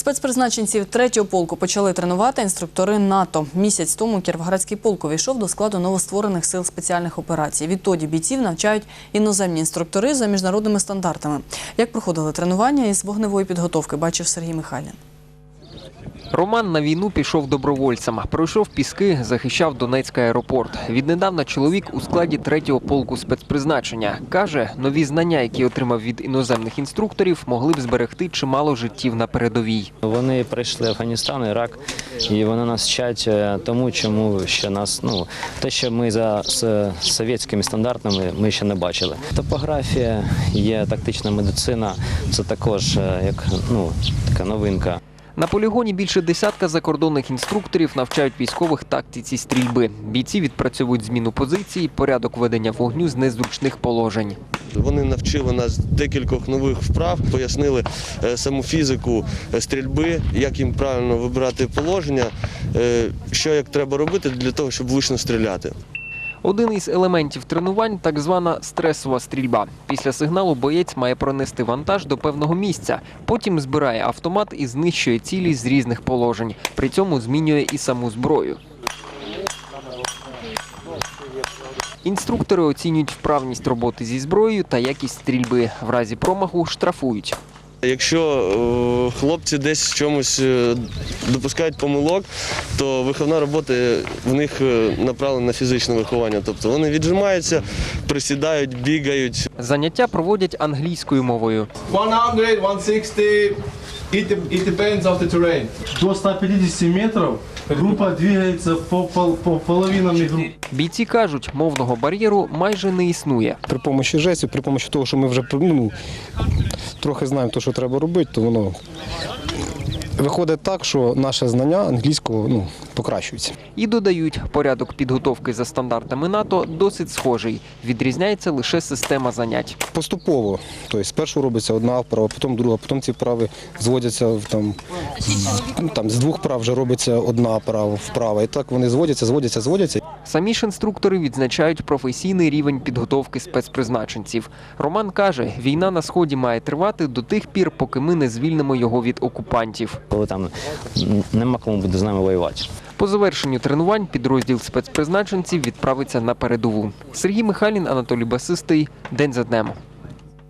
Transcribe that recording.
Спецпризначенців третього полку почали тренувати інструктори НАТО. Місяць тому Кіровоградський полк увійшов до складу новостворених сил спеціальних операцій. Відтоді бійців навчають іноземні інструктори за міжнародними стандартами. Як проходили тренування із вогневої підготовки, бачив Сергій Михайлін. Роман на війну пішов добровольцем. Пройшов піски, захищав Донецький аеропорт. Віднедавна чоловік у складі третього полку спецпризначення. Каже, нові знання, які отримав від іноземних інструкторів, могли б зберегти чимало життів на передовій. Вони пройшли Афганістан, Ірак, і вони нас вчать е, тому, чому ще нас, ну те, що ми за совєтськими стандартами ми ще не бачили. Топографія, є тактична медицина, це також е, як ну така новинка. На полігоні більше десятка закордонних інструкторів навчають військових тактиці стрільби. Бійці відпрацьовують зміну позиції, порядок ведення вогню з незручних положень. Вони навчили нас декількох нових вправ, пояснили е, саму фізику е, стрільби, як їм правильно вибирати положення, е, що як треба робити для того, щоб влучно стріляти. Один із елементів тренувань так звана стресова стрільба. Після сигналу боєць має пронести вантаж до певного місця. Потім збирає автомат і знищує цілі з різних положень. При цьому змінює і саму зброю. Інструктори оцінюють вправність роботи зі зброєю та якість стрільби. В разі промаху штрафують. Якщо е, хлопці десь в чомусь е, допускають помилок, то виховна робота в них е, направлена на фізичне виховання. Тобто вони віджимаються, присідають, бігають, Заняття проводять англійською мовою. 100, 160. It, depends of the terrain. До 150 метров группа двигается по, пол- по половинам групп. Бійці кажуть, мовного бар'єру майже не існує. при помощі жестів, при помощі того, що ми вже ну, трохи знаємо то, що треба робити, то воно виходить так, що наше знання англійського ну, покращується. І додають, порядок підготовки за стандартами НАТО досить схожий. Відрізняється лише система занять. Поступово. Тобто спершу робиться одна вправа, потім друга, потім ці вправи зводяться в, там, ну, там, з двох прав вже робиться одна права, вправа. І так вони зводяться, зводяться, зводяться. Самі ж інструктори відзначають професійний рівень підготовки спецпризначенців. Роман каже, війна на сході має тривати до тих пір, поки ми не звільнимо його від окупантів. Коли там нема кому буде з нами воювати. По завершенню тренувань підрозділ спецпризначенців відправиться на передову. Сергій Михайлін, Анатолій Басистий. День за днем.